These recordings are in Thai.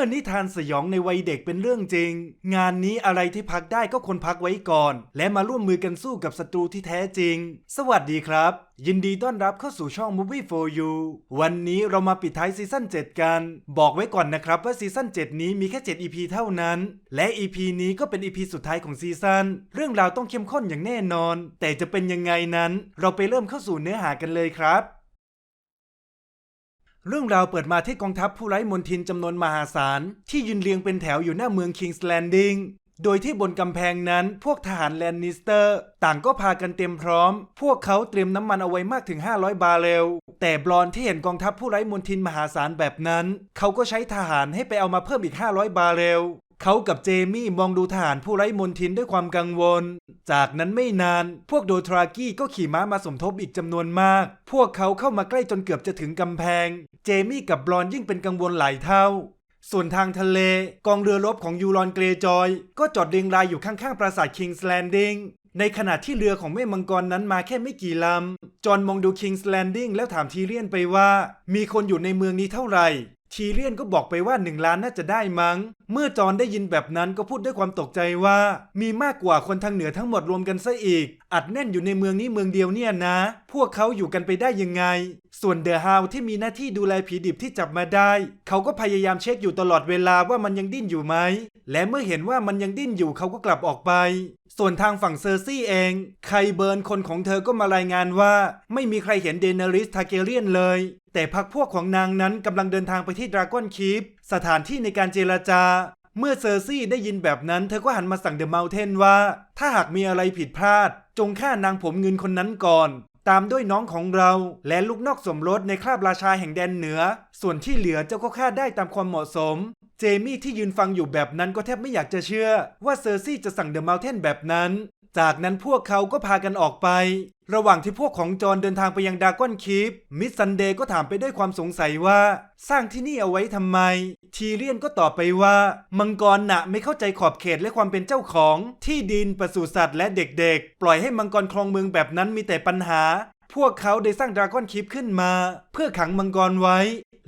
มื่อนิทานสยองในวัยเด็กเป็นเรื่องจริง งานนี้อะไรที่พักได้ก็ควรพักไว้ก่อน และมาร่วมมือกันสู้กับศัตรูที่แท้จริง สวัสดีครับ ยินดีต้อนรับเข้าสู่ช่อง Movie for You วันนี้เรามาปิดท้ายซีซั่น7 กัน บอกไว้ก่อนนะครับว่าซีซั่น7 นี้มีแค่ 7 EP เท่านั้น และ EP นี้ก็เป็น EP สุดท้ายของซีซั่นเรื่องราวต้องเข้มข้นอย่างแน่นอน แต่จะเป็นยังไงนั้น เราไปเริ่มเข้าสู่เนื้อหากันเลยครับ เรื่องราวเปิดมาที่กองทัพผู้ไร้มนทินจำนวนมหาศาล ที่ยืนเรียงเป็นแถวอยู่หน้าเมืองคิงส์แลนดิงโดยที่บนกำแพงนั้นพวกทหารแลนนิสเตอร์ ต่างก็พากันเตรียมพร้อม พวกเขาเตรียมน้ำมันเอาไว้มากถึง 500 บาร์เรล แต่บลอนที่เห็นกองทัพผู้ไร้มนทินมหาศาลแบบนั้น เขาก็ใช้ทหารให้ไปเอามาเพิ่มอีก 500 บาร์เรล เขากับเจมี่มองดูทหารผู้ไร้มนทินด้วยความกังวล จากนั้นไม่นาน พวกโดทรากี้ก็ขี่ม้ามาสมทบอีกจำนวนมาก พวกเขาเข้ามาใกล้จนเกือบจะถึงกำแพง เจมี่กับบลอนยิ่งเป็นกังวลหลายเท่า ส่วนทางทะเล กองเรือรบของยูรอนเกรจอย ก็จอดเรียงรายอยู่ข้างๆปราสาทคิงส์แลนดิงในขณะที่เรือของแม่มังกรนั้นมาแค่ไม่กี่ลำ จอห์นมองดูคิงส์แลนดิงแล้วถามทีเลียนไปว่า มีคนอยู่ในเมืองนี้เท่าไหร่ ทีเลียนก็บอกไปว่าหนึ่งล้านน่าจะได้มั้ง เมื่อจอห์นได้ยินแบบนั้นก็พูดด้วยความตกใจว่า มีมากกว่าคนทางเหนือทั้งหมดรวมกันซะอีก อัดแน่นอยู่ในเมืองนี้เมืองเดียวเนี่ยนะ พวกเขาอยู่กันไปได้ยังไง ส่วนเดอะฮาวที่มีหน้าที่ดูแลผีดิบที่จับมาได้ เขาก็พยายามเช็คอยู่ตลอดเวลาว่ามันยังดิ้นอยู่ไหม และเมื่อเห็นว่ามันยังดิ้นอยู่เขาก็กลับออกไป ส่วนทางฝั่งเซอร์ซี่เองไครเบิร์นคนของเธอก็มารายงานว่า ไม่มีใครเห็นเดนาริสทาเกเรียนเลย แต่พักพวกของนางนั้นกำลังเดินทางไปที่ดราก้อนคีปสถานที่ในการเจรจา เมื่อเซอร์ซี่ได้ยินแบบนั้น เธอก็หันมาสั่งเดอะเมลเทนว่า ถ้าหากมีอะไรผิดพลาด จงฆ่านางผมเงินคนนั้นก่อน ตามด้วยน้องของเราและลูกนอกสมรสในคราบราชาแห่งแดนเหนือ ส่วนที่เหลือเจ้าก็ฆ่าได้ตามความเหมาะสม เจมี่ที่ยืนฟังอยู่แบบนั้นก็แทบไม่อยากจะเชื่อ ว่าเซอร์ซี่จะสั่งเดอะเมลเทนแบบนั้น จากนั้นพวกเขาก็พากันออกไป ระหว่างที่พวกของจอห์นเดินทางไปยังดากอนคีปมิสซันเดย์ก็ถามไปด้วยความสงสัยว่า สร้างที่นี่เอาไว้ทำไม ทีเลียนก็ตอบไปว่า มังกรหนะไม่เข้าใจขอบเขตและความเป็นเจ้าของ ที่ดินปศุสัตว์และเด็กๆ ปล่อยให้มังกรครองเมืองแบบนั้นมีแต่ปัญหา พวกเขาได้สร้างดราก้อนคีปขึ้นมา เพื่อขังมังกรไว้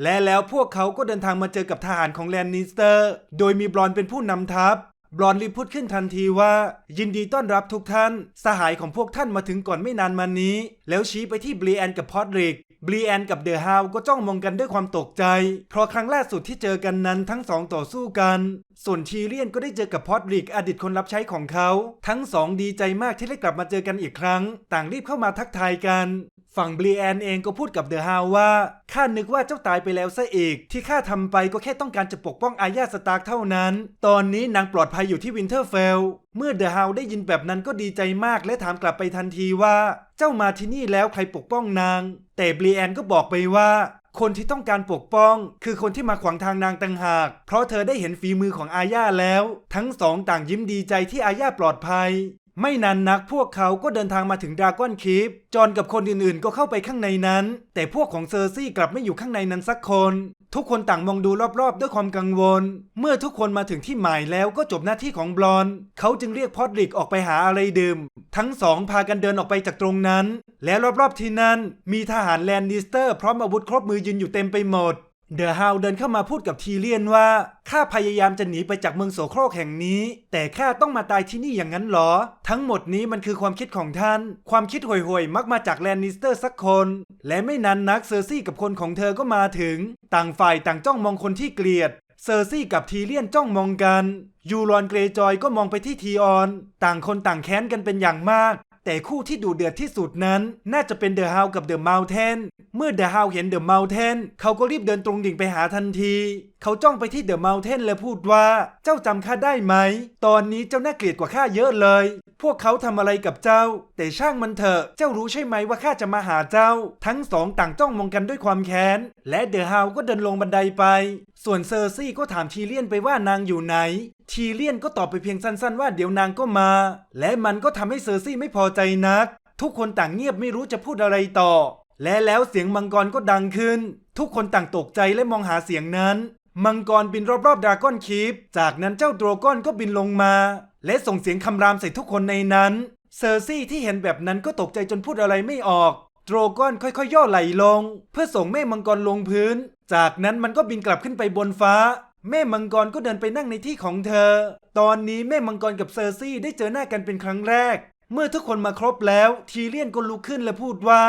และแล้วพวกเขาก็เดินทางมาเจอกับทหารของแลนนิสเตอร์ โดยมีบรอนเป็นผู้นำทัพ บรอนรีพูดขึ้นทันทีว่า ยินดีต้อนรับทุกท่าน สหายของพวกท่านมาถึงก่อนไม่นานมานี้ แล้วชี้ไปที่บลีแอนกับพอดริกบลีแอนกับเดอะฮาวก็จ้องมองกันด้วยความตกใจ เพราะครั้งล่าสุดที่เจอกันนั้นทั้งสองต่อสู้กัน ส่วนทีเลียนก็ได้เจอกับพอดริกอดีตคนรับใช้ของเขา ทั้งสองดีใจมากที่ได้กลับมาเจอกันอีกครั้ง ต่างรีบเข้ามาทักทายกัน ฝั่งบลีแอนเองก็พูดกับเดอะฮาวว่าข้านึกว่าเจ้าตายไปแล้วซะอีก ที่ข้าทำไปก็แค่ต้องการจะปกป้องอาญาสตาร์กเท่านั้น ตอนนี้นางปลอดภัยอยู่ที่วินเทอร์เฟล เมื่อเดอะฮาวได้ยินแบบนั้นก็ดีใจมากและถามกลับไปทันทีว่า เจ้ามาที่นี่แล้วใครปกป้องนาง แต่บรีแอนก็บอกไปว่า คนที่ต้องการปกป้อง คือคนที่มาขวางทางนางต่างหาก เพราะเธอได้เห็นฝีมือของอาญาแล้ว ทั้งสองต่างยิ้มดีใจที่อาญาปลอดภัย ไม่นานนักพวกเขาก็เดินทางมาถึงดราก้อนคีปจอห์นกับคนอื่นๆ ก็เข้าไปข้างในนั้น แต่พวกของเซอร์ซี่กลับไม่อยู่ข้างในนั้นสักคน ทุกคนต่างมองดูรอบๆ ด้วยความกังวล เมื่อทุกคนมาถึงที่หมายแล้วก็จบหน้าที่ของบลอน เขาจึงเรียกพอดริกออกไปหาอะไรดื่ม ทั้งสองพากันเดินออกไปจากตรงนั้น และรอบๆที่นั่นมีทหารแลนนิสเตอร์พร้อมอาวุธครบมือยืนอยู่เต็มไปหมด เดอะฮาวเดินเข้ามาพูดกับทีเลียนว่า ข้าพยายามจะหนีไปจากเมืองโสโครกแห่งนี้ แต่ข้าต้องมาตายที่นี่อย่างนั้นหรอ ทั้งหมดนี้มันคือความคิดของท่าน ความคิดห่วยๆ มักมาจากแลนนิสเตอร์สักคน และไม่นานนักเซอร์ซี่กับคนของเธอก็มาถึง ต่างฝ่ายต่างจ้องมองคนที่เกลียด เซอร์ซี่กับทีเลียนจ้องมองกัน ยูรอนเกรจอยก็มองไปที่ทีออน ต่างคนต่างแค้นกันเป็นอย่างมาก แต่คู่ที่ดูเดือดที่สุดนั้น น่าจะเป็นเดอะฮาวกับเดอะเมลเทนเมื่อเดอะฮาวเห็นเดอะเมลเทนเขาก็รีบเดินตรงดิ่งไปหาทันที เขาจ้องไปที่เดอะเมลเทนและพูดว่า เจ้าจำข้าได้ไหม ตอนนี้เจ้าน่าเกลียดกว่าข้าเยอะเลย พวกเขาทำอะไรกับเจ้า แต่ช่างมันเถอะ เจ้ารู้ใช่ไหมว่าข้าจะมาหาเจ้า ทั้งสองต่างจ้องมองกันด้วยความแค้น และเดอะฮาวก็เดินลงบันไดไป ส่วนเซอร์ซี่ก็ถามทีเลียนไปว่านางอยู่ไหน ทีเลียนก็ตอบไปเพียงสั้นๆว่าเดี๋ยวนางก็มา และมันก็ทำให้เซอร์ซี่ไม่พอใจนัก ทุกคนต่างเงียบไม่รู้จะพูดอะไรต่อ และแล้วเสียงมังกรก็ดังขึ้น ทุกคนต่างตกใจและมองหาเสียงนั้น มังกรบินรอบๆดราก้อนคีปจากนั้นเจ้าโดรก้อนก็บินลงมา และส่งเสียงคำรามใส่ทุกคนในนั้น เซอร์ซี่ที่เห็นแบบนั้นก็ตกใจจนพูดอะไรไม่ออกโดรก้อนค่อยๆ ย่อไหลลง เพื่อส่งแม่มังกรลงพื้น จากนั้นมันก็บินกลับขึ้นไปบนฟ้า แม่มังกรก็เดินไปนั่งในที่ของเธอ ตอนนี้แม่มังกรกับเซอร์ซี่ได้เจอหน้ากันเป็นครั้งแรก เมื่อทุกคนมาครบแล้ว ทีเลียนก็ลุกขึ้นและพูดว่า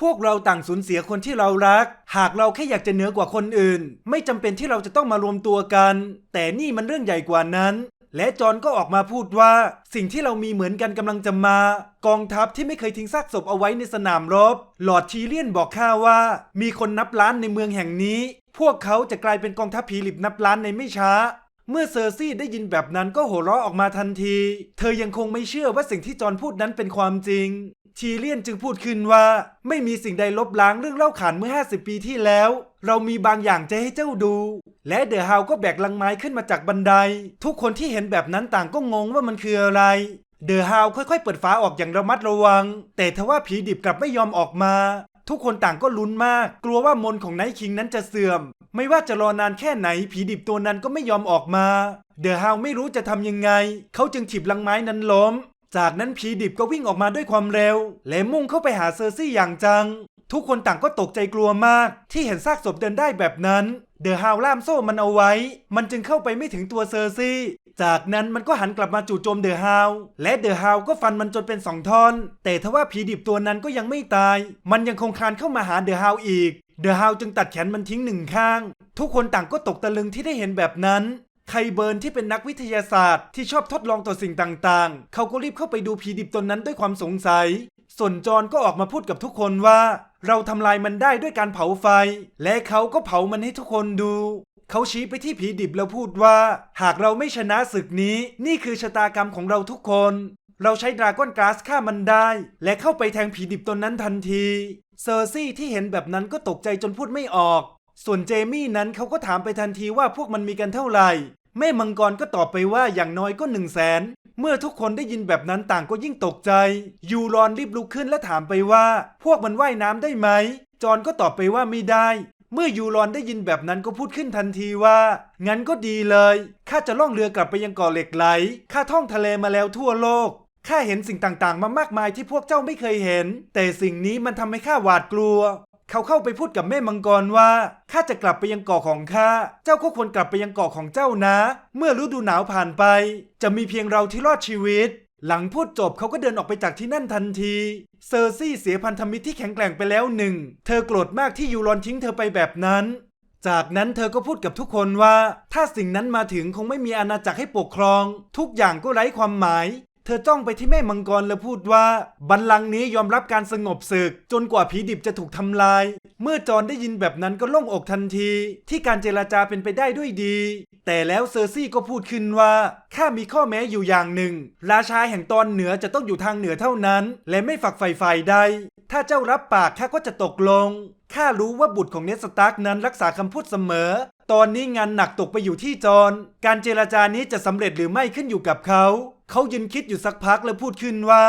พวกเราต่างสูญเสียคนที่เรารัก หากเราแค่อยากจะเหนือกว่าคนอื่น ไม่จำเป็นที่เราจะต้องมารวมตัวกัน แต่นี่มันเรื่องใหญ่กว่านั้น และจอนก็ออกมาพูดว่าสิ่งที่เรามีเหมือนกันกำลังจะมา กองทัพที่ไม่เคยทิ้งซากศพเอาไว้ในสนามรบ หลอดทีเลียนบอกข้าว่า มีคนนับล้านในเมืองแห่งนี้ พวกเขาจะกลายเป็นกองทัพผีหลิบนับล้านในไม่ช้า เมื่อเซอร์ซี่ได้ยินแบบนั้นก็โห่เราะออกมาทันที เธอยังคงไม่เชื่อว่าสิ่งที่จอห์นพูดนั้นเป็นความจริง ทีเลียนจึงพูดขึ้นว่า ไม่มีสิ่งใดลบล้างเรื่องเล่าขานเมื่อ 50 ปีที่แล้ว เรามีบางอย่างจะให้เจ้าดู และเดอะฮาวก็แบกลังไม้ขึ้นมาจากบันได ทุกคนที่เห็นแบบนั้นต่างก็งงว่ามันคืออะไรเดอะฮาวค่อยๆ เปิดฝาออกอย่างระมัดระวัง แต่ทว่าผีดิบกลับไม่ยอมออกมา ทุกคนต่างก็ลุ้นมาก กลัวว่ามนของไนท์คิงนั้นจะเสื่อม ไม่ว่าจะรอนานแค่ไหน ผีดิบตัวนั้นก็ไม่ยอมออกมา เดอะฮาวไม่รู้จะทำยังไง เขาจึงถีบลังไม้นั้นล้ม จากนั้นผีดิบก็วิ่งออกมาด้วยความเร็ว และมุ่งเข้าไปหาเซอร์ซี่อย่างจัง ทุกคนต่างก็ตกใจกลัวมาก ที่เห็นซากศพเดินได้แบบนั้น เดอะฮาวล่ามโซ่มันเอาไว้ มันจึงเข้าไปไม่ถึงตัวเซอร์ซี่ จากนั้นมันก็หันกลับมาจู่โจมเดอะฮาว และเดอะฮาวก็ฟันมันจนเป็นสองท่อน แต่ทว่าผีดิบตัวนั้นก็ยังไม่ตาย มันยังคงคลานเข้ามาหาเดอะฮาวอีก เดอะฮาวจึงตัดแขนมันทิ้งหนึ่งข้าง ทุกคนต่างก็ตกตะลึงที่ได้เห็นแบบนั้นไคเบิร์นที่เป็นนักวิทยาศาสตร์ที่ชอบทดลองต่อสิ่งต่างๆ เขาก็รีบเข้าไปดูผีดิบตนนั้นด้วยความสงสัย ส่วนจอนก็ออกมาพูดกับทุกคนว่า เราทำลายมันได้ด้วยการเผาไฟ และเขาก็เผามันให้ทุกคนดู เขาชี้ไปที่ผีดิบแล้วพูดว่า หากเราไม่ชนะศึกนี้ นี่คือชะตากรรมของเราทุกคน เราใช้ดราก้อนกราสฆ่ามันได้ และเข้าไปแทงผีดิบตนนั้นทันที เซอร์ซี่ที่เห็นแบบนั้นก็ตกใจจนพูดไม่ออก ส่วนเจมี่นั้นเขาก็ถามไปทันทีว่าพวกมันมีกันเท่าไหร่ แม่มังกรก็ตอบไปว่าอย่างน้อยก็หนึ่งแสนเมื่อทุกคนได้ยินแบบนั้นต่างก็ยิ่งตกใจ ยูรอนรีบลุกขึ้นและถามไปว่า พวกมันว่ายน้ำได้ไหม จอนก็ตอบไปว่าไม่ได้ เมื่อยูรอนได้ยินแบบนั้นก็พูดขึ้นทันทีว่า งั้นก็ดีเลย ข้าจะล่องเรือกลับไปยังเกาะเหล็กไหล ข้าท่องทะเลมาแล้วทั่วโลก ข้าเห็นสิ่งต่างๆ มามากมายที่พวกเจ้าไม่เคยเห็น แต่สิ่งนี้มันทำให้ข้าหวาดกลัว เขาเข้าไปพูดกับแม่มังกรว่าข้าจะกลับไปยังเกาะของข้า เจ้าก็ควรกลับไปยังเกาะของเจ้านะ เมื่อฤดูหนาวผ่านไป จะมีเพียงเราที่รอดชีวิต หลังพูดจบเขาก็เดินออกไปจากที่นั่นทันที เซอร์ซี่เสียพันธมิตรที่แข็งแกร่งไปแล้วหนึ่ง เธอโกรธมากที่ยูรอนทิ้งเธอไปแบบนั้น จากนั้นเธอก็พูดกับทุกคนว่า ถ้าสิ่งนั้นมาถึงคงไม่มีอาณาจักรให้ปกครอง ทุกอย่างก็ไร้ความหมาย ธอจ้องไปที่แม่มังกรแล้วพูดว่า บัลลังก์นี้ยอมรับการสงบศึก จนกว่าผีดิบจะถูกทำลาย เมื่อจอนได้ยินแบบนั้นก็โล่งอกทันที ที่การเจรจาเป็นไปได้ด้วยดี แต่แล้วเซอร์ซี่ก็พูดขึ้นว่าข้ามีข้อแม้อยู่อย่างหนึ่ง ราชาแห่งตอนเหนือจะต้องอยู่ทางเหนือเท่านั้น และไม่ฝักใฝ่ฝ่ายใด ถ้าเจ้ารับปากข้าก็จะตกลงข้ารู้ว่าบุตรของเนสตาร์กนั้นรักษาคำพูดเสมอ ตอนนี้งานหนักตกไปอยู่ที่จอนการเจรจานี้จะสำเร็จหรือไม่ขึ้นอยู่กับเขา เขายืนคิดอยู่สักพักแล้วพูดขึ้นว่า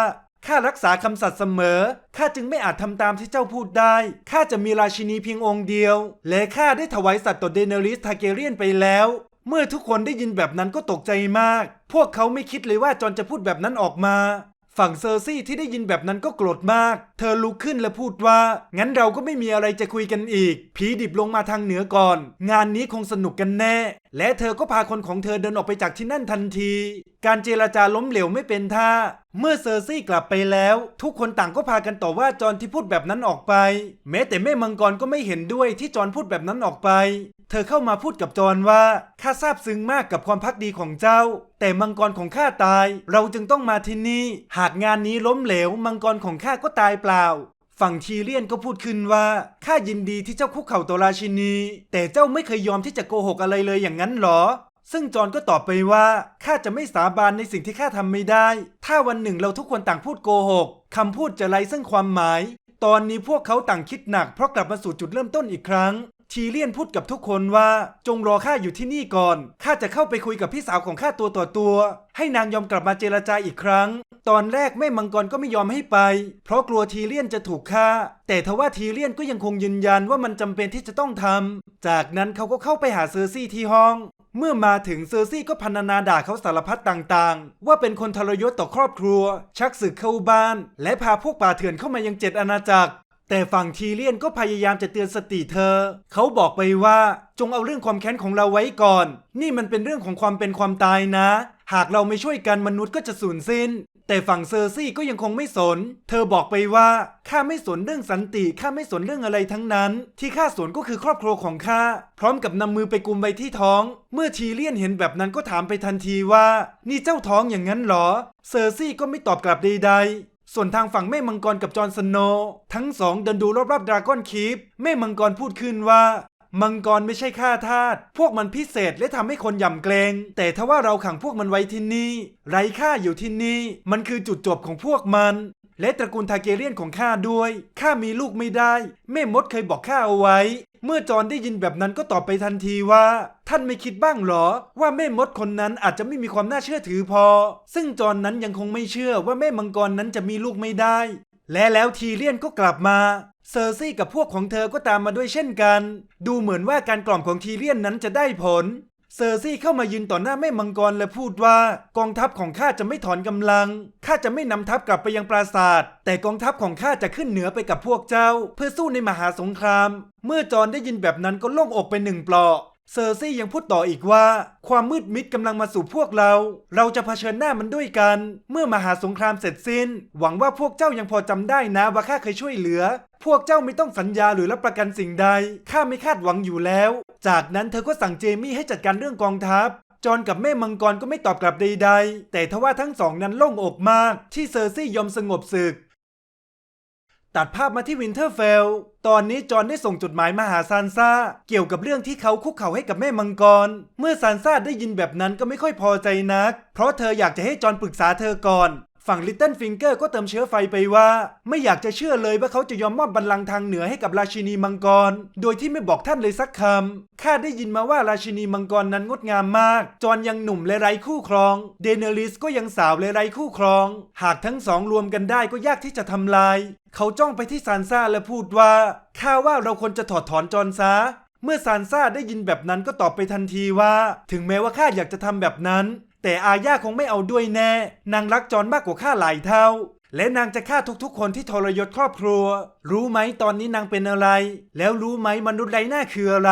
ข้ารักษาคำสัตย์เสมอ ข้าจึงไม่อาจทำตามที่เจ้าพูดได้ ข้าจะมีราชินีเพียงองค์เดียว และข้าได้ถวายสัตว์ต่อเดเนริสทาเกเรียนไปแล้ว เมื่อทุกคนได้ยินแบบนั้นก็ตกใจมาก พวกเขาไม่คิดเลยว่าจอนจะพูดแบบนั้นออกมา ฝั่งเซอร์ซี่ที่ได้ยินแบบนั้นก็โกรธมาก เธอลุกขึ้นและพูดว่า งั้นเราก็ไม่มีอะไรจะคุยกันอีก ผีดิบลงมาทางเหนือก่อน งานนี้คงสนุกกันแน่ และเธอก็พาคนของเธอเดินออกไปจากที่นั่นทันที การเจรจาล้มเหลวไม่เป็นท่า เมื่อเซอร์ซี่กลับไปแล้ว ทุกคนต่างก็พากันต่อว่าจอนที่พูดแบบนั้นออกไป แม้แต่แม่มังกรก็ไม่เห็นด้วยที่จอนพูดแบบนั้นออกไป เธอเข้ามาพูดกับจอนว่าข้าซาบซึ้งมากกับความพักดีของเจ้า แต่มังกรของข้าตาย เราจึงต้องมาที่นี่ หากงานนี้ล้มเหลว มังกรของข้าก็ตายเปล่า ฝั่งทีเลียนก็พูดขึ้นว่าข้ายินดีที่เจ้าคุกเข่าต่อราชินี แต่เจ้าไม่เคยยอมที่จะโกหกอะไรเลยอย่างนั้นหรอซึ่งจอนก็ตอบไปว่าข้าจะไม่สาบานในสิ่งที่ข้าทำไม่ได้ ถ้าวันหนึ่งเราทุกคนต่างพูดโกหกคำพูดจะไร้ซึ่งความหมาย ตอนนี้พวกเขาต่างคิดหนักเพราะกลับมาสู่จุดเริ่มต้นอีกครั้ง ทีเลียนพูดกับทุกคนว่าจงรอข้าอยู่ที่นี่ก่อนข้าจะเข้าไปคุยกับพี่สาวของข้าตัวต่อตัว ให้นางยอมกลับมาเจรจาอีกครั้ง ตอนแรกแม่มังกรก็ไม่ยอมให้ไป เพราะกลัวทีเลียนจะถูกฆ่า แต่ทว่าทีเลียนก็ยังคงยืนยันว่ามันจำเป็นที่จะต้องทำจากนั้นเขาก็เข้าไปหาเซอร์ซี่ที่ห้องเมื่อมาถึงเซอร์ซี่ก็พรรณนาด่าเขาสารพัดต่างๆ ว่าเป็นคนทรยศต่อครอบครัว ชักศึกเข้าบ้าน และพาพวกป่าเถื่อนเข้ามายังเจ็ดอาณาจักร แต่ฝั่งทีเลียนก็พยายามจะเตือนสติเธอ เขาบอกไปว่าจงเอาเรื่องความแค้นของเราไว้ก่อน นี่มันเป็นเรื่องของความเป็นความตายนะ หากเราไม่ช่วยกันมนุษย์ก็จะสูญสิ้น แต่ฝั่งเซอร์ซี่ก็ยังคงไม่สน เธอบอกไปว่าข้าไม่สนเรื่องสันติข้าไม่สนเรื่องอะไรทั้งนั้น ที่ข้าสนก็คือครอบครัวของข้าพร้อมกับนำมือไปกุมไว้ที่ท้อง เมื่อทีเลียนเห็นแบบนั้นก็ถามไปทันทีว่า นี่เจ้าท้องอย่างนั้นหรอ เซอร์ซี่ก็ไม่ตอบกลับใดๆ ส่วนทางฝั่งแม่มังกรกับจอร์นสโนว์ทั้งสองเดินดูรอบๆดราก้อนคีปแม่มังกรพูดขึ้นว่า มังกรไม่ใช่ข้าทาสพวกมันพิเศษและทำให้คนยำเกรง แต่ถ้าว่าเราขังพวกมันไว้ที่นี่ ไร้ค่าอยู่ที่นี่ มันคือจุดจบของพวกมัน และตระกูลทาเกเรียนของข้าด้วยข้ามีลูกไม่ได้ แม่มดเคยบอกข้าเอาไว้ เมื่อจอนได้ยินแบบนั้นก็ตอบไปทันทีว่า ท่านไม่คิดบ้างหรอ ว่าแม่มดคนนั้นอาจจะไม่มีความน่าเชื่อถือพอ ซึ่งจอนนั้นยังคงไม่เชื่อว่าแม่มังกรนั้นจะมีลูกไม่ได้ และแล้วทีเลียนก็กลับมา เซอร์ซี่กับพวกของเธอก็ตามมาด้วยเช่นกัน ดูเหมือนว่าการกล่อมของทีเรียนนั้นจะได้ผล เซอร์ซี่เข้ามายืนต่อหน้าแม่มังกรและพูดว่ากองทัพของข้าจะไม่ถอนกำลัง ข้าจะไม่นำทัพกลับไปยังปราสาทแต่กองทัพของข้าจะขึ้นเหนือไปกับพวกเจ้า เพื่อสู้ในมหาสงคราม เมื่อจอนได้ยินแบบนั้นก็โล่งอกไปหนึ่งเปลาะ เซอร์ซี่ยังพูดต่ออีกว่า ความมืดมิดกำลังมาสู่พวกเรา เราจะเผชิญหน้ามันด้วยกัน เมื่อมหาสงครามเสร็จสิ้น หวังว่าพวกเจ้ายังพอจำได้นะว่าข้าเคยช่วยเหลือ พวกเจ้าไม่ต้องสัญญาหรือรับประกันสิ่งใดข้าไม่คาดหวังอยู่แล้ว จากนั้นเธอก็สั่งเจมี่ให้จัดการเรื่องกองทัพจอนกับแม่มังกรก็ไม่ตอบกลับใดๆ แต่ทว่าทั้งสองนั้นโล่งอกมาก ที่เซอร์ซี่ยอมสงบศึก ตัดภาพมาที่วินเทอร์เฟล ตอนนี้จอห์นได้ส่งจดหมายมาหาซานซ่า เกี่ยวกับเรื่องที่เขาคุกเข่าให้กับแม่มังกร เมื่อซานซ่าได้ยินแบบนั้นก็ไม่ค่อยพอใจนัก เพราะเธออยากจะให้จอห์นปรึกษาเธอก่อน ฝั่งลิตเติ้ลฟิงเกอร์ก็เติมเชื้อไฟไปว่า ไม่อยากจะเชื่อเลยว่าเขาจะยอมมอบบัลลังก์ทางเหนือให้กับราชินีมังกร โดยที่ไม่บอกท่านเลยสักคำ ข้าได้ยินมาว่าราชินีมังกรนั้นงดงามมาก จอห์นยังหนุ่มและไร้คู่ครอง เดเนลิสก็ยังสาวและไร้คู่ครอง หากทั้งสองรวมกันได้ก็ยากที่จะทำลาย เขาจ้องไปที่ซานซ่าและพูดว่าข้าว่าเราควรจะถอดถอนจอห์นซะเมื่อซานซ่าได้ยินแบบนั้นก็ตอบไปทันทีว่า ถึงแม้ว่าข้าอยากจะทำแบบนั้น แต่อาญาคงไม่เอาด้วยแน่ นางรักจอนมากกว่าข้าหลายเท่า และนางจะฆ่าทุกๆ คนที่ทรยศครอบครัว รู้ไหมตอนนี้นางเป็นอะไร แล้วรู้ไหมมนุษย์ไร้หน้าคืออะไร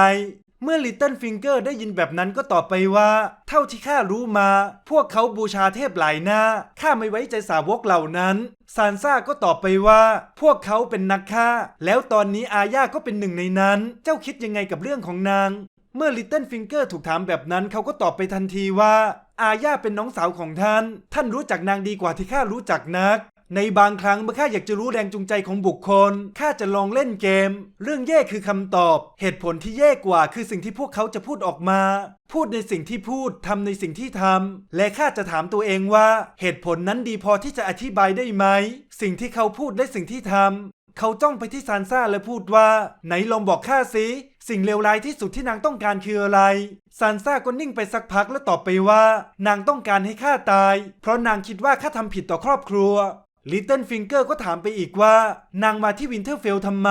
เมื่อลิตเติ้ลฟิงเกอร์ได้ยินแบบนั้นก็ตอบไปว่า เท่าที่ข้ารู้มา พวกเขาบูชาเทพหลายหน้าข้าไม่ไว้ใจสาวกเหล่านั้นซานซ่าก็ตอบไปว่า พวกเขาเป็นนักฆ่า แล้วตอนนี้อาญาก็เป็นหนึ่งในนั้น เจ้าคิดยังไงกับเรื่องของนางเมื่อลิตเติ้ลฟิงเกอร์ถูกถามแบบนั้นเขาก็ตอบไปทันทีว่า อาญาเป็นน้องสาวของท่าน ท่านรู้จักนางดีกว่าที่ข้ารู้จักนัก ในบางครั้งเมื่อข้าอยากจะรู้แรงจูงใจของบุคคลข้าจะลองเล่นเกม เรื่องแย่คือคำตอบ เหตุผลที่แย่กว่าคือสิ่งที่พวกเขาจะพูดออกมา พูดในสิ่งที่พูดทำในสิ่งที่ทำและข้าจะถามตัวเองว่า เหตุผลนั้นดีพอที่จะอธิบายได้ไหม สิ่งที่เขาพูดและสิ่งที่ทำเขาจ้องไปที่ซานซ่าและพูดว่า ไหนลองบอกข้าสิ สิ่งเลวร้ายที่สุดที่นางต้องการคืออะไรซานซ่าก็นิ่งไปสักพักแล้วตอบไปว่า นางต้องการให้ข้าตาย เพราะนางคิดว่าข้าทำผิดต่อครอบครัวลิตเติ้ลฟิงเกอร์ก็ถามไปอีกว่า นางมาที่วินเทอร์เฟลทำไม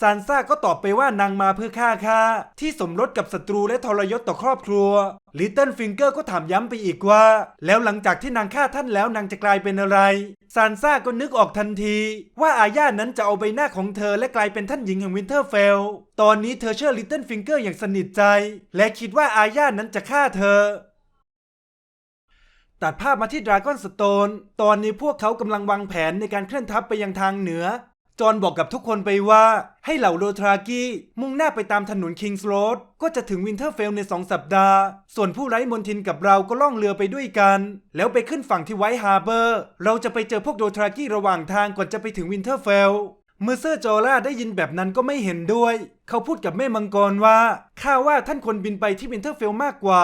ซานซ่าก็ตอบไปว่านางมาเพื่อฆ่าข้าที่สมรสกับศัตรูและทรยศต่อครอบครัวลิตเติ้ลฟิงเกอร์ก็ถามย้ำไปอีกว่า แล้วหลังจากที่นางฆ่าท่านแล้วนางจะกลายเป็นอะไรซานซ่าก็นึกออกทันที ว่าอาญานั้นจะเอาใบหน้าของเธอและกลายเป็นท่านหญิงแห่งวินเทอร์เฟล ตอนนี้เธอเชื่อลิตเติ้ลฟิงเกอร์อย่างสนิทใจ และคิดว่าอาญานั้นจะฆ่าเธอตัดภาพมาที่ดราก้อนสโตน ตอนนี้พวกเขากำลังวางแผนในการเคลื่อนทัพไปยังทางเหนือ จอนบอกกับทุกคนไปว่า ให้เหล่าโดทรากี้มุ่งหน้าไปตามถนนคิงส์โรดก็จะถึงวินเทอร์เฟลในสองสัปดาห์ ส่วนผู้ไร้มนทินกับเราก็ล่องเรือไปด้วยกัน แล้วไปขึ้นฝั่งที่ไวท์ฮาร์เบอร์ เราจะไปเจอพวกโดทรากี้ระหว่างทางก่อนจะไปถึงวินเทอร์เฟลเมื่อเซอร์จอร่าได้ยินแบบนั้นก็ไม่เห็นด้วย เขาพูดกับแม่มังกรว่าข้าว่าท่านควรบินไปที่วินเทอร์เฟลมากกว่า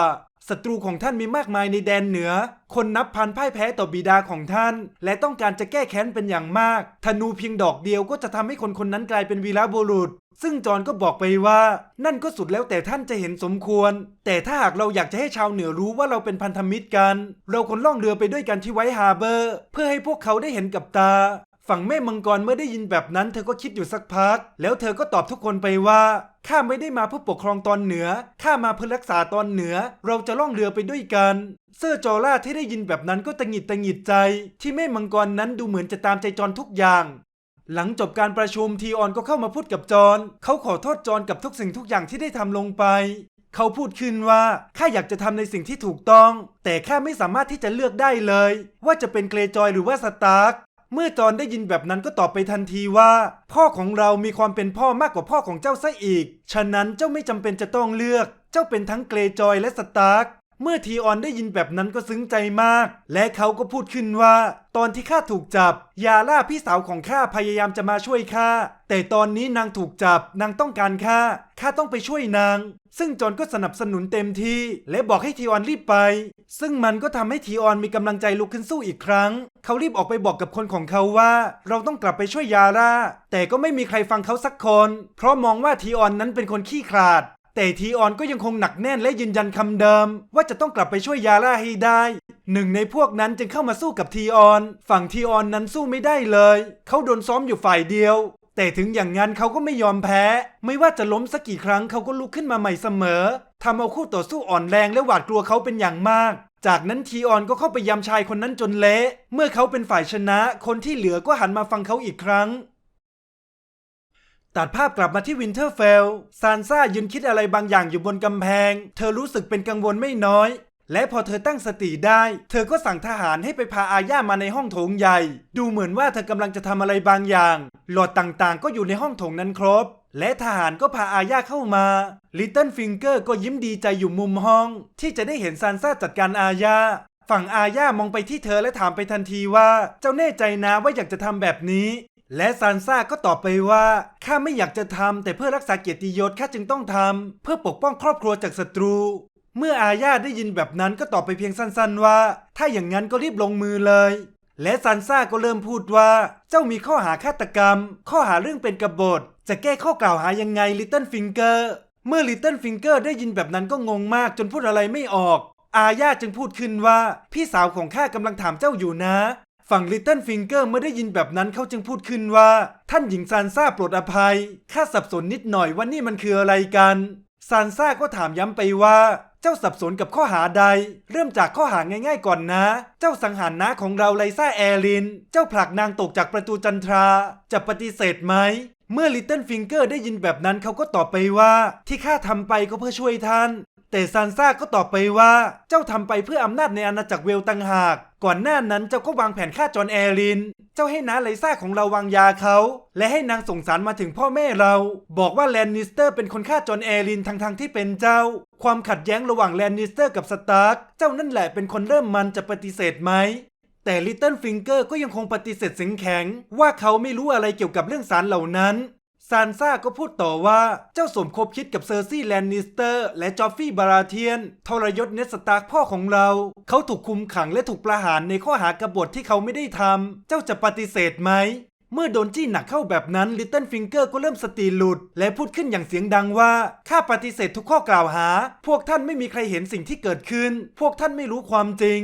ศัตรูของท่านมีมากมายในแดนเหนือ คนนับพันพ่ายแพ้ต่อบิดาของท่าน และต้องการจะแก้แค้นเป็นอย่างมาก ธนูเพียงดอกเดียวก็จะทำให้คนคนนั้นกลายเป็นวีรบุรุษ ซึ่งจอห์นก็บอกไปว่า นั่นก็สุดแล้วแต่ท่านจะเห็นสมควร แต่ถ้าหากเราอยากจะให้ชาวเหนือรู้ว่าเราเป็นพันธมิตรกัน เราควรล่องเรือไปด้วยกันที่ไวท์ฮาร์เบอร์ เพื่อให้พวกเขาได้เห็นกับตา ฝั่งแม่มังกรเมื่อได้ยินแบบนั้นเธอก็คิดอยู่สักพัก แล้วเธอก็ตอบทุกคนไปว่าข้าไม่ได้มาเพื่อปกครองตอนเหนือข้ามาเพื่อรักษาตอนเหนือ เราจะล่องเรือไปด้วยกัน เซอร์จอร่าที่ได้ยินแบบนั้นก็ตะหงิดตะหงิดใจ ที่แม่มังกรนั้นดูเหมือนจะตามใจจอนทุกอย่าง หลังจบการประชุมทีออนก็เข้ามาพูดกับจอห์นเขาขอโทษจอห์นกับทุกสิ่งทุกอย่างที่ได้ทำลงไปเขาพูดขึ้นว่าข้าอยากจะทำในสิ่งที่ถูกต้อง แต่ข้าไม่สามารถที่จะเลือกได้เลย ว่าจะเป็นเกรจอยหรือว่าสตาร์ก เมื่อจอห์นได้ยินแบบนั้นก็ตอบไปทันทีว่า พ่อของเรามีความเป็นพ่อมากกว่าพ่อของเจ้าซะอีก ฉะนั้นเจ้าไม่จำเป็นจะต้องเลือก เจ้าเป็นทั้งเกรจอยและสตาร์ก เมื่อทีออนได้ยินแบบนั้นก็ซึ้งใจมาก และเขาก็พูดขึ้นว่า ตอนที่ข้าถูกจับ ยาล่าพี่สาวของข้าพยายามจะมาช่วยข้าแต่ตอนนี้นางถูกจับ นางต้องการข้าข้าต้องไปช่วยนาง ซึ่งจอนก็สนับสนุนเต็มที่ และบอกให้ทีออนรีบไป ซึ่งมันก็ทำให้ทีออนมีกำลังใจลุกขึ้นสู้อีกครั้ง เขารีบออกไปบอกกับคนของเขาว่า เราต้องกลับไปช่วยยาล่าแต่ก็ไม่มีใครฟังเขาสักคน เพราะมองว่าทีออนนั้นเป็นคนขี้ขลาด แต่ทีออนก็ยังคงหนักแน่นและยืนยันคำเดิม ว่าจะต้องกลับไปช่วยยาร่าให้ได้ หนึ่งในพวกนั้นจึงเข้ามาสู้กับทีออน ฝั่งทีออนนั้นสู้ไม่ได้เลย เขาโดนซ้อมอยู่ฝ่ายเดียว แต่ถึงอย่างนั้นเขาก็ไม่ยอมแพ้ ไม่ว่าจะล้มสักกี่ครั้งเขาก็ลุกขึ้นมาใหม่เสมอทำเอาคู่ต่อสู้อ่อนแรงและหวาดกลัวเขาเป็นอย่างมากจากนั้นทีออนก็เข้าไปยำชายคนนั้นจนเละ เมื่อเขาเป็นฝ่ายชนะ คนที่เหลือก็หันมาฟังเขาอีกครั้ง ตัดภาพกลับมาที่วินเทอร์เฟลซานซ่ายืนคิดอะไรบางอย่างอยู่บนกำแพง เธอรู้สึกเป็นกังวลไม่น้อย และพอเธอตั้งสติได้ เธอก็สั่งทหารให้ไปพาอาญามาในห้องโถงใหญ่ ดูเหมือนว่าเธอกำลังจะทำอะไรบางอย่าง หลอดต่างๆ ก็อยู่ในห้องโถงนั้นครบ และทหารก็พาอาญาเข้ามา ลิตเติ้ลฟิงเกอร์ก็ยิ้มดีใจอยู่มุมห้อง ที่จะได้เห็นซานซ่าจัดการอาญาฝั่งอาญามองไปที่เธอและถามไปทันทีว่า เจ้าแน่ใจนะว่าอยากจะทำแบบนี้ และซานซ่าก็ตอบไปว่าข้าไม่อยากจะทำแต่เพื่อรักษาเกียรติยศข้าจึงต้องทำเพื่อปกป้องครอบครัวจากศัตรู เมื่ออาญาได้ยินแบบนั้นก็ตอบไปเพียงสั้นๆว่า ถ้าอย่างนั้นก็รีบลงมือเลย และซานซ่าก็เริ่มพูดว่า เจ้ามีข้อหาฆาตกรรม ข้อหาเรื่องเป็นกบฏ จะแก้ข้อกล่าวหายังไงลิตเติ้ลฟิงเกอร์เมื่อลิตเติ้ลฟิงเกอร์ได้ยินแบบนั้นก็งงมากจนพูดอะไรไม่ออก อาญาจึงพูดขึ้นว่า พี่สาวของข้ากำลังถามเจ้าอยู่นะ ฝั่งลิตเติ้ลฟิงเกอร์เมื่อได้ยินแบบนั้นเขาจึงพูดขึ้นว่า ท่านหญิงซานซ่าโปรดอภัย ข้าสับสนนิดหน่อยว่านี่มันคืออะไรกัน ซานซ่าก็ถามย้ำไปว่า เจ้าสับสนกับข้อหาใด เริ่มจากข้อหาง่ายๆก่อนนะ เจ้าสังหารน้าของเราไลซ่าแอริน เจ้าผลักนางตกจากประตูจันทรา จะปฏิเสธไหมเมื่อลิตเติ้ลฟิงเกอร์ได้ยินแบบนั้นเขาก็ตอบไปว่า ที่ข้าทำไปก็เพื่อช่วยท่าน แต่ซานซ่าก็ตอบไปว่าเจ้าทำไปเพื่ออำนาจในอาณาจักรเวลตังหาก ก่อนหน้านั้นเจ้าก็วางแผนฆ่าจอนแอริน เจ้าให้น้าไลซ่าของเราวางยาเขา และให้นางส่งสารมาถึงพ่อแม่เรา บอกว่าแลนนิสเตอร์เป็นคนฆ่าจอนแอรินทั้งๆที่เป็นเจ้า ความขัดแย้งระหว่างแลนนิสเตอร์กับสตาร์กเจ้านั่นแหละเป็นคนเริ่มมันจะปฏิเสธไหมแต่ลิตเติ้ลฟิงเกอร์ก็ยังคงปฏิเสธเสียงแข็ง ว่าเขาไม่รู้อะไรเกี่ยวกับเรื่องสารเหล่านั้น ซานซ่าก็พูดต่อว่าเจ้าสมคบคิดกับเซอร์ซี่แลนนิสเตอร์ และจอฟฟี่บาราเทียน ทรยศเนสตาร์กพ่อของเรา เขาถูกคุมขังและถูกประหารในข้อหากบฏที่เขาไม่ได้ทำ เจ้าจะปฏิเสธไหม เมื่อโดนจี้หนักเข้าแบบนั้นลิตเติ้ลฟิงเกอร์ก็เริ่มสติหลุด และพูดขึ้นอย่างเสียงดังว่าข้าปฏิเสธทุกข้อกล่าวหา พวกท่านไม่มีใครเห็นสิ่งที่เกิดขึ้น พวกท่านไม่รู้ความจริง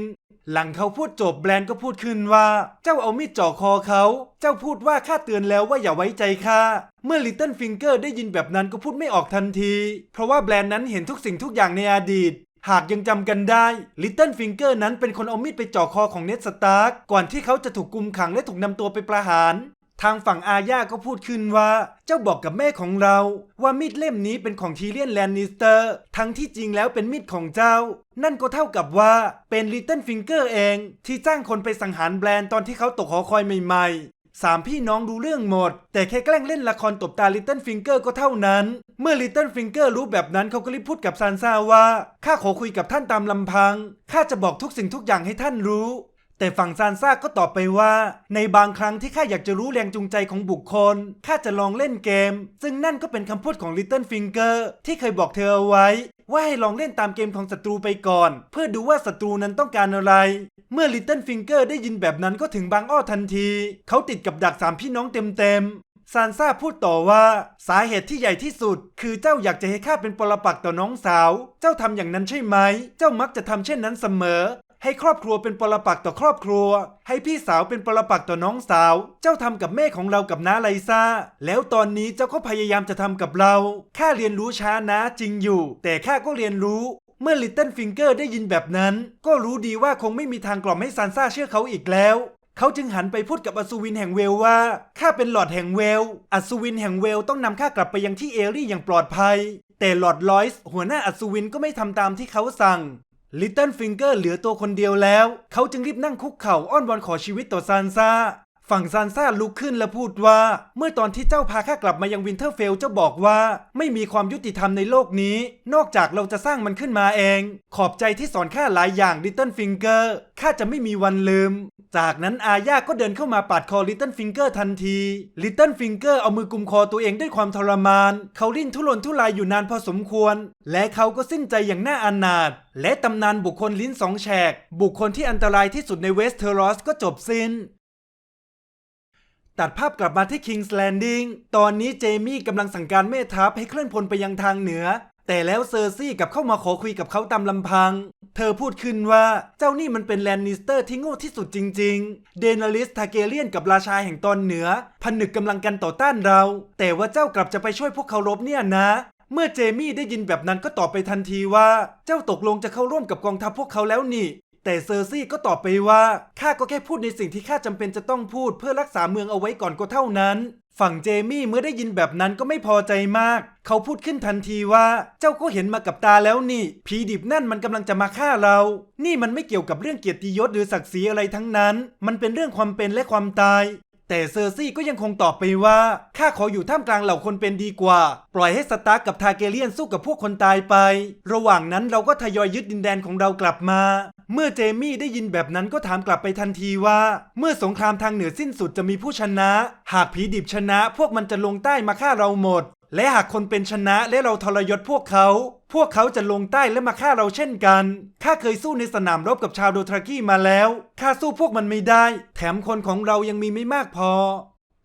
หลังเขาพูดจบแบรนด์ก็พูดขึ้นว่า เจ้าเอามีดจ่อคอเขา เจ้าพูดว่าข้าเตือนแล้วว่าอย่าไว้ใจข้าเมื่อลิตเติ้ลฟิงเกอร์ได้ยินแบบนั้นก็พูดไม่ออกทันที เพราะว่าแบรนด์นั้นเห็นทุกสิ่งทุกอย่างในอดีต หากยังจำกันได้ลิตเติ้ลฟิงเกอร์นั้นเป็นคนเอามีดไปจ่อคอของเนสตาร์กก่อนที่เขาจะถูกกุมขังและถูกนำตัวไปประหาร ทางฝั่งอาญาก็พูดขึ้นว่า เจ้าบอกกับแม่ของเรา ว่ามีดเล่มนี้เป็นของทีเลียนแลนนิสเตอร์ ทั้งที่จริงแล้วเป็นมีดของเจ้า นั่นก็เท่ากับว่าเป็นลิตเติ้ลฟิงเกอร์เอง ที่จ้างคนไปสังหารแบรนด์ตอนที่เขาตกหอคอยใหม่ๆสามพี่น้องดูเรื่องหมด แต่แค่แกล้งเล่นละครตบตาลิตเติ้ลฟิงเกอร์ก็เท่านั้น เมื่อลิตเติ้ลฟิงเกอร์รู้แบบนั้นเขาก็รีบพูดกับซานซ่าว่าข้าขอคุยกับท่านตามลำพังข้าจะบอกทุกสิ่งทุกอย่างให้ท่านรู้ แต่ฝั่งซานซ่าก็ตอบไปว่า ในบางครั้งที่ข้าอยากจะรู้แรงจูงใจของบุคคลข้าจะลองเล่นเกม ซึ่งนั่นก็เป็นคำพูดของ Little Finger ที่เคยบอกเธอเอาไว้ ว่าให้ลองเล่นตามเกมของศัตรูไปก่อน เพื่อดูว่าศัตรูนั้นต้องการอะไร เมื่อ Little Finger ได้ยินแบบนั้นก็ถึงบางอ้อทันที เขาติดกับดักสามพี่น้องเต็มๆซานซ่าพูดต่อว่าสาเหตุที่ใหญ่ที่สุด คือเจ้าอยากจะให้ข้าเป็นปรปักษ์ต่อน้องสาว เจ้าทำอย่างนั้นใช่ไหม เจ้ามักจะทำเช่นนั้นเสมอ ให้ครอบครัวเป็นปรปักษ์ต่อครอบครัว ให้พี่สาวเป็นปรปักษ์ต่อน้องสาว เจ้าทำกับแม่ของเรากับน้าไลซ่า แล้วตอนนี้เจ้าก็พยายามจะทำกับเราข้าเรียนรู้ช้านะจริงอยู่ แต่ข้าก็เรียนรู้เมื่อลิตเติ้ลฟิงเกอร์ได้ยินแบบนั้น ก็รู้ดีว่าคงไม่มีทางกล่อมให้ซานซ่าเชื่อเขาอีกแล้ว เขาจึงหันไปพูดกับอัศวินแห่งเวลว่า ข้าเป็นหลอดแห่งเวล อัศวินแห่งเวลต้องนำข้ากลับไปยังที่เอรี่อย่างปลอดภัย แต่หลอดลอยส์หัวหน้าอัศวินก็ไม่ทำตามที่เขาสั่ง ลิตเติ้ลฟิงเกอร์เหลือตัวคนเดียวแล้ว เขาจึงรีบนั่งคุกเข่าอ้อนวอนขอชีวิตต่อซานซ่า ฝั่งซานซ่าลุกขึ้นและพูดว่า เมื่อตอนที่เจ้าพาข้ากลับมายังวินเทอร์เฟลเจ้าบอกว่า ไม่มีความยุติธรรมในโลกนี้ นอกจากเราจะสร้างมันขึ้นมาเอง ขอบใจที่สอนข้าหลายอย่างลิตเติ้ลฟิงเกอร์ข้าจะไม่มีวันลืม จากนั้นอาญาก็เดินเข้ามาปาดคอลิตเติ้ลฟิงเกอร์ทันทีลิตเติ้ลฟิงเกอร์เอามือกุมคอตัวเองด้วยความทรมาน เขาลิ้นทุรนทุรายอยู่นานพอสมควร และเขาก็สิ้นใจอย่างน่าอนาถและตำนานบุคคลลิ้นสองแฉก บุคคลที่อันตรายที่สุดในเวสเทอรอสก็จบสิ้น ตัดภาพกลับมาที่ King's Landing ตอนนี้เจมี่กำลังสั่งการเมทัพให้เคลื่อนพลไปยังทางเหนือ แต่แล้วเซอร์ซี่กลับเข้ามาขอคุยกับเขาตามลำพัง เธอพูดขึ้นว่าเจ้านี่มันเป็นแลนนิสเตอร์ที่โง่ที่สุดจริง ๆ เดนาลิสทาเกเลียนกับราชาแห่งตอนเหนือ ผนึกกำลังกันต่อต้านเรา แต่ว่าเจ้ากลับจะไปช่วยพวกเขารบเนี่ยนะเมื่อเจมี่ได้ยินแบบนั้นก็ตอบไปทันทีว่า เจ้าตกลงจะเข้าร่วมกับกองทัพพวกเขาแล้วนี่ แต่เซอร์ซี่ก็ตอบไปว่า ข้าก็แค่พูดในสิ่งที่ข้าจำเป็นจะต้องพูดเพื่อรักษาเมืองเอาไว้ก่อนก็เท่านั้น ฝั่งเจมี่เมื่อได้ยินแบบนั้นก็ไม่พอใจมาก เขาพูดขึ้นทันทีว่า เจ้าก็เห็นมากับตาแล้วนี่ ผีดิบนั่นมันกำลังจะมาฆ่าเรา นี่มันไม่เกี่ยวกับเรื่องเกียรติยศหรือศักดิ์ศรีอะไรทั้งนั้น มันเป็นเรื่องความเป็นและความตาย แต่เซอร์ซี่ก็ยังคงตอบไปว่า ข้าขออยู่ท่ามกลางเหล่าคนเป็นดีกว่า ปล่อยให้สตาร์กกับทาเกเลียนสู้กับพวกคนตายไป ระหว่างนั้นเราก็ทยอยยึดดินแดนของเรากลับมา เมื่อเจมี่ได้ยินแบบนั้นก็ถามกลับไปทันทีว่า เมื่อสงครามทางเหนือสิ้นสุดจะมีผู้ชนะ หากผีดิบชนะ พวกมันจะลงใต้มาฆ่าเราหมด และหากคนเป็นชนะและเราทรยศพวกเขา พวกเขาจะลงใต้และมาฆ่าเราเช่นกัน ข้าเคยสู้ในสนามรบกับชาวโดทรากี้มาแล้ว ข้าสู้พวกมันไม่ได้ แถมคนของเรายังมีไม่มากพอ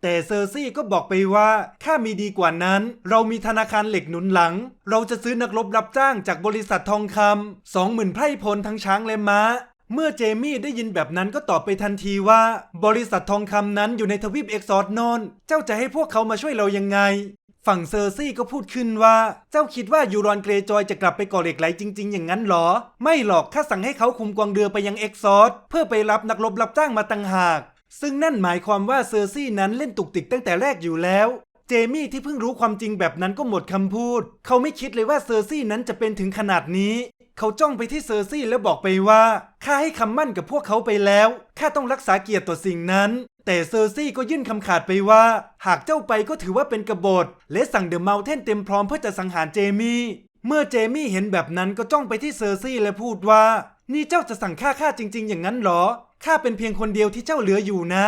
แต่เซอร์ซี่ก็บอกไปว่าข้ามีดีกว่านั้น เรามีธนาคารเหล็กหนุนหลัง เราจะซื้อนักรบรับจ้างจากบริษัททองคำสองหมื่นไพร่พลทั้งช้างและม้าเมื่อเจมี่ได้ยินแบบนั้นก็ตอบไปทันทีว่า บริษัททองคำนั้นอยู่ในทวีปเอ็กซอร์โนนเจ้าจะให้พวกเขามาช่วยเรายังไง ฝั่งเซอร์ซี่ก็พูดขึ้นว่า เจ้าคิดว่ายูรอนเกรจอยจะกลับไปก่อเหล็กไหลจริง ๆ อย่างนั้นหรอ ไม่หรอกข้าสั่งให้เขาคุมกองเรือไปยังเอ็กซอร์เพื่อไปรับนักรบรับจ้างมาต่างหาก ซึ่งนั่นหมายความว่าเซอร์ซี่นั้นเล่นตุกติกตั้งแต่แรกอยู่แล้ว เจมี่ที่เพิ่งรู้ความจริงแบบนั้นก็หมดคำพูด เขาไม่คิดเลยว่าเซอร์ซี่นั้นจะเป็นถึงขนาดนี้ เขาจ้องไปที่เซอร์ซี่แล้วบอกไปว่าข้าให้คำมั่นกับพวกเขาไปแล้วข้าต้องรักษาเกียรติต่อสิ่งนั้น แต่เซอร์ซี่ก็ยื่นคำขาดไปว่า หากเจ้าไปก็ถือว่าเป็นกบฏ และสั่งเดอะเมลเทนเต็มพร้อมเพื่อจะสังหารเจมี่เมื่อเจมี่เห็นแบบนั้นก็จ้องไปที่เซอร์ซี่และพูดว่า นี่เจ้าจะสั่งฆ่าข้าจริง ๆ อย่างนั้นเหรอข้าเป็นเพียงคนเดียวที่เจ้าเหลืออยู่นะ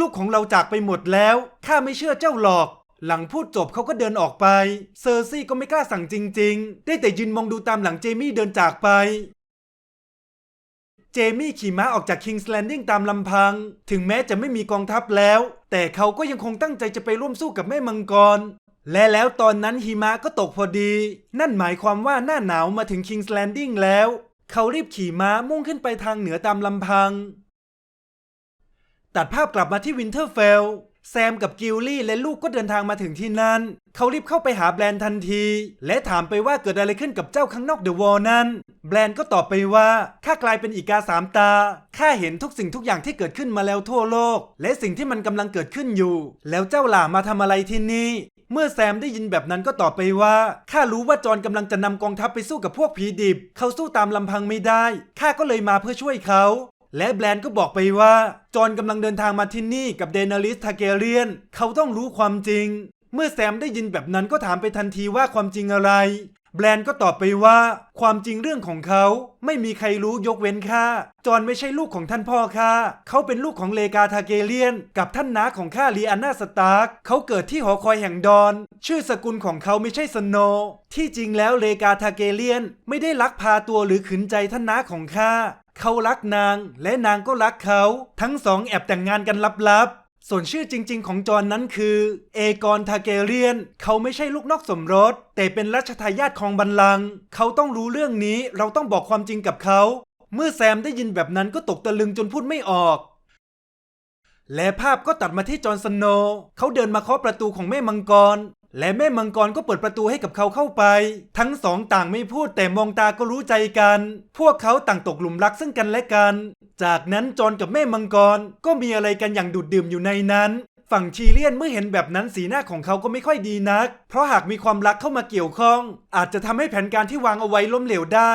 ลูกๆของเราจากไปหมดแล้วข้าไม่เชื่อเจ้าหรอก หลังพูดจบเขาก็เดินออกไป เซอร์ซี่ก็ไม่กล้าสั่งจริง ๆ ได้แต่ยืนมองดูตามหลังเจมี่เดินจากไป เจมี่ขี่ม้าออกจากคิงส์แลนดิ้งตามลำพัง ถึงแม้จะไม่มีกองทัพแล้ว แต่เขาก็ยังคงตั้งใจจะไปร่วมสู้กับแม่มังกร และแล้วตอนนั้นหิมะก็ตกพอดี นั่นหมายความว่าหน้าหนาวมาถึงคิงส์แลนดิ้งแล้ว เขารีบขี่ม้ามุ่งขึ้นไปทางเหนือตามลำพัง ตัดภาพกลับมาที่วินเทอร์เฟล แซมกับกิลลี่และลูกก็เดินทางมาถึงที่นั่น เขารีบเข้าไปหาแบรนด์ทันที และถามไปว่าเกิดอะไรขึ้นกับเจ้าข้างนอกเดอะวอลนั้น แบรนด์ก็ตอบไปว่าข้ากลายเป็นอีกาสามตาข้าเห็นทุกสิ่งทุกอย่างที่เกิดขึ้นมาแล้วทั่วโลก และสิ่งที่มันกำลังเกิดขึ้นอยู่ แล้วเจ้าหล่ามาทำอะไรที่นี่เมื่อแซมได้ยินแบบนั้นก็ตอบไปว่าข้ารู้ว่าจอนกำลังจะนำกองทัพไปสู้กับพวกผีดิบ เขาสู้ตามลำพังไม่ได้ข้าก็เลยมาเพื่อช่วยเขา และแบรนด์ก็บอกไปว่า จอห์นกำลังเดินทางมาที่นี่กับเดนาริสทาเกเรียน เขาต้องรู้ความจริง เมื่อแซมได้ยินแบบนั้นก็ถามไปทันทีว่าความจริงอะไร แบรนด์ก็ตอบไปว่า ความจริงเรื่องของเขาไม่มีใครรู้ยกเว้นข้าจอนไม่ใช่ลูกของท่านพ่อข้าเขาเป็นลูกของเลกาทาเกเลียน กับท่านน้าของข้าลีอาน่าสตาร์กเขาเกิดที่หอคอยแห่งดอน ชื่อสกุลของเขาไม่ใช่สโน ที่จริงแล้วเลกาทาเกเลียน ไม่ได้ลักพาตัวหรือขืนใจท่านน้าของข้าเขารักนางและนางก็รักเขา ทั้งสองแอบแต่งงานกันลับๆ ส่วนชื่อจริง ๆ ของจอห์นนั้นคือเอกอนทาเกเรียน เขาไม่ใช่ลูกนอกสมรส แต่เป็นรัชทายาทของบัลลังก์เขาต้องรู้เรื่องนี้เราต้องบอกความจริงกับเขา เมื่อแซมได้ยินแบบนั้นก็ตกตะลึงจนพูดไม่ออก และภาพก็ตัดมาที่จอห์นสโนว์เขาเดินมาเคาะประตูของแม่มังกร และแม่มังกรก็เปิดประตูให้กับเขาเข้าไป ทั้งสองต่างไม่พูดแต่มองตาก็รู้ใจกัน พวกเขาต่างตกหลุมรักซึ่งกันและกัน จากนั้นจอนกับแม่มังกรก็มีอะไรกันอย่างดูดดื่มอยู่ในนั้น ฝั่งชีเลียนเมื่อเห็นแบบนั้นสีหน้าของเขาก็ไม่ค่อยดีนัก เพราะหากมีความรักเข้ามาเกี่ยวข้อง อาจจะทำให้แผนการที่วางเอาไว้ล้มเหลวได้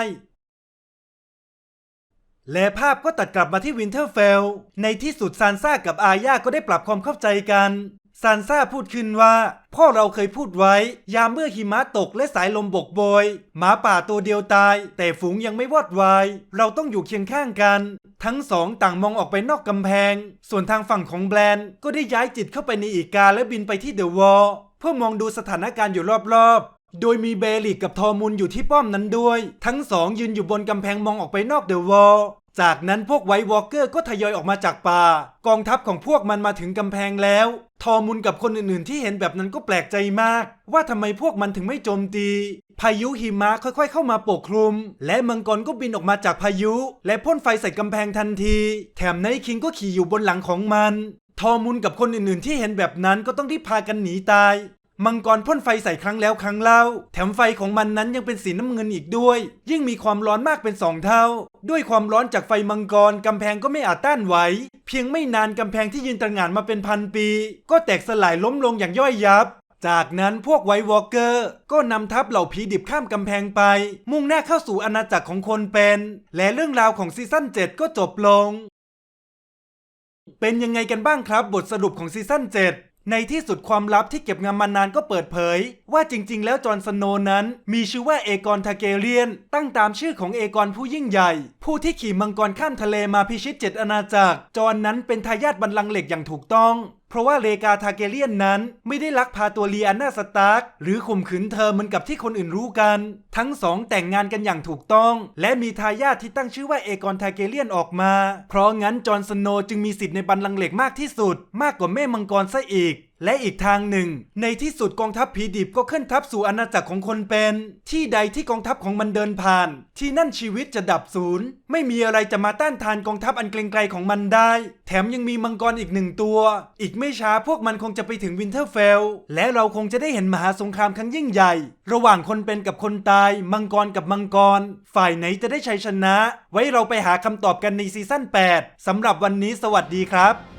และภาพก็ตัดกลับมาที่วินเทอร์เฟล ในที่สุดซานซ่ากับอาญาก็ได้ปรับความเข้าใจกัน ซานซ่าพูดขึ้นว่า พ่อเราเคยพูดไว้ ยามเมื่อหิมะตกและสายลมบกโบย หมาป่าตัวเดียวตาย แต่ฝูงยังไม่วอดวาย เราต้องอยู่เคียงข้างกัน ทั้งสองต่างมองออกไปนอกกำแพง ส่วนทางฝั่งของแบรนด์ก็ได้ย้ายจิตเข้าไปในอีกาและบินไปที่เดอะวอลเพื่อมองดูสถานการณ์อยู่รอบๆ โดยมีเบลิกกับทอมุนอยู่ที่ป้อมนั้นด้วย ทั้งสองยืนอยู่บนกำแพงมองออกไปนอกเดอะวอล จากนั้นพวกไวท์วอล์กเกอร์ก็ทยอยออกมาจากป่ากองทัพของพวกมันมาถึงกำแพงแล้ว ทอมุนกับคนอื่นๆ ที่เห็นแบบนั้นก็แปลกใจมาก ว่าทำไมพวกมันถึงไม่โจมตี พายุหิมะค่อยๆ เข้ามาปกคลุม และมังกรก็บินออกมาจากพายุ และพ่นไฟใส่กำแพงทันที แถมไนคิงก็ขี่อยู่บนหลังของมัน ทอมุนกับคนอื่นๆ ที่เห็นแบบนั้นก็ต้องรีบพากันหนีตาย มังกรพ่นไฟใส่ครั้งแล้วครั้งเล่า แถมไฟของมันนั้นยังเป็นสีน้ำเงินอีกด้วย ยิ่งมีความร้อนมากเป็นสองเท่า ด้วยความร้อนจากไฟมังกรกำแพงก็ไม่อาจต้านไหว เพียงไม่นานกำแพงที่ยืนตระหง่านมาเป็นพันปี ก็แตกสลายล้มลงอย่างย่อยยับจากนั้นพวกไววอลเกอร์ก็นำทัพเหล่าผีดิบข้ามกำแพงไป มุ่งหน้าเข้าสู่อาณาจักรของคนเป็น และเรื่องราวของซีซั่น7 ก็จบลง เป็นยังไงกันบ้างครับบทสรุปของซีซั่น7 ในที่สุดความลับที่เก็บงำมานานก็เปิดเผย ว่าจริง ๆ แล้วจอห์นสโนนั้น มีชื่อว่าเอกอนทาเกเรียน ตั้งตามชื่อของเอกอนผู้ยิ่งใหญ่ ผู้ที่ขี่มังกรข้ามทะเลมาพิชิตเจ็ดอาณาจักร จอห์นนั้นเป็นทายาทบัลลังก์เหล็กอย่างถูกต้อง เพราะว่าเลกาทาเกเลียนนั้นไม่ได้ลักพาตัวเลียนาสตาร์กหรือข่มขืนเธอเหมือนกับที่คนอื่นรู้กัน ทั้งสองแต่งงานกันอย่างถูกต้อง และมีทายาทที่ตั้งชื่อว่าเอกอนทาเกเลียนออกมา เพราะงั้นจอห์นสโนจึงมีสิทธิ์ในบัลลังก์เหล็กมากที่สุด มากกว่าแม่มังกรซะอีก และอีกทางหนึ่ง ในที่สุดกองทัพผีดิบก็ขึ้นทัพสู่อาณาจักรของคนเป็น ที่ใดที่กองทัพของมันเดินผ่าน ที่นั่นชีวิตจะดับสูญไม่มีอะไรจะมาต้านทานกองทัพอันเกรงไกรของมันได้ แถมยังมีมังกรอีกหนึ่งตัว อีกไม่ช้าพวกมันคงจะไปถึงวินเทอร์เฟล และเราคงจะได้เห็นมหาสงครามครั้งยิ่งใหญ่ ระหว่างคนเป็นกับคนตาย มังกรกับมังกร ฝ่ายไหนจะได้ชัยชนะ ไว้เราไปหาคำตอบกันในซีซั่น8สำหรับวันนี้สวัสดีครับ